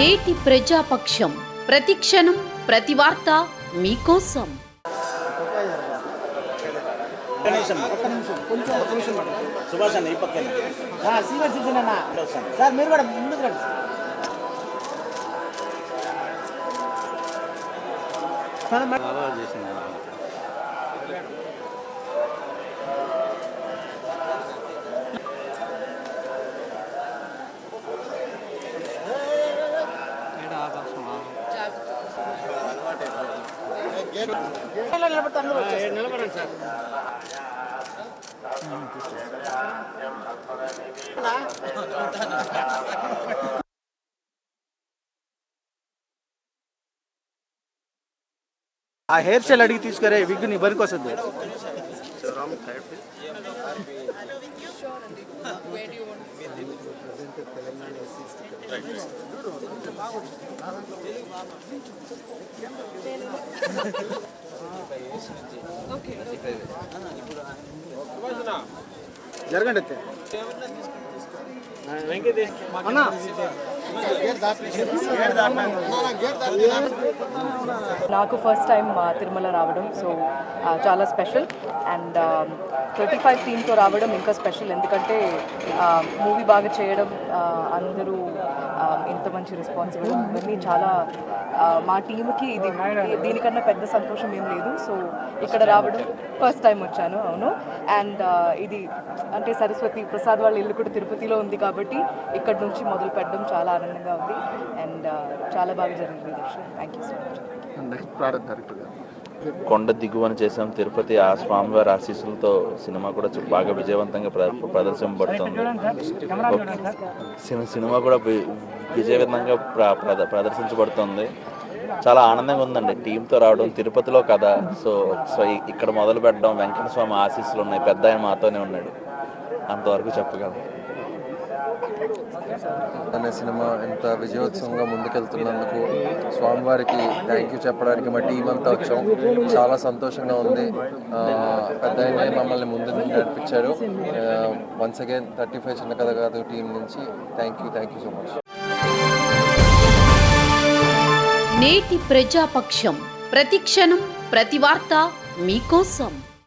నేటి ప్రజాపక్షం. ప్రతిక్షణం ప్రతి వార్త మీకోసం. ఒక్క సుభాష్ అన్న ఈ పక్కన సార్ మీరు కూడా ముందుకు రండి సార్ నిలబడండి సార్ ఆ హెయిర్ స్టైల్ అడిగి తీసుకురే విగ్ నీ బరికి వస్తుంది జరగండి అయితే అన్నా. నాకు ఫస్ట్ టైం uh, తిరుమల రావడం సో uh, చాలా స్పెషల్ అండ్ థర్టీ ఫైవ్ థీమ్తో రావడం ఇంకా స్పెషల్ ఎందుకంటే uh, మూవీ బాగా చేయడం అందరూ um, ఇంత మంచి రెస్పాన్స్ ఇవ్వడం ఇవన్నీ చాలా మా టీంకి ఇది దీనికన్నా పెద్ద సంతోషం ఏం లేదు. సో ఇక్కడ రావడం ఫస్ట్ టైం వచ్చాను అవును. అండ్ ఇది అంటే సరస్వతి ప్రసాద్ వాళ్ళ ఇల్లు కూడా తిరుపతిలో ఉంది కాబట్టి ఇక్కడ నుంచి మొదలు పెట్టడం చాలా ఆనందంగా ఉంది. అండ్ చాలా బాగా జరిగింది దర్శనం థ్యాంక్ యూ సో మచ్ కొండ దిగువన చేసాం తిరుపతి ఆ స్వామివారి ఆశీస్సులతో సినిమా కూడా చు- బాగా విజయవంతంగా ప్ర- ప్రదర్శింపబడుతుంది. సిని- సినిమా కూడా విజయవంతంగా ప్ర- ప్రద- ప్రదర్శించబడుతుంది. చాలా ఆనందంగా ఉందండి. టీంతో రావడం తిరుపతిలో కదా సో సో ఇక్కడ మొదలు పెట్టడం వెంకట స్వామి ఆశీస్సులు ఉన్నాయి. పెద్ద ఆయన మాతోనే ఉన్నాడు. అంతవరకు చెప్పగలను. అనే సినిమా ఇంత విజయోత్సవంగా ముందుకెళ్తున్నందుకు స్వామివారికి థ్యాంక్ యూ చెప్పడానికి మా టీం అంతా వచ్చాం. చాలా సంతోషంగా ఉంది. పెద్ద మమ్మల్ని ముందు నుండి నడిపించారు వన్స్ అగైన్ థర్టీ ఫైవ్ చిన్న కథ కాదు టీం నుంచి thank you thank you so much నేటి ప్రజాపక్షం. ప్రతిక్షణం ప్రతి వార్త మీకోసం.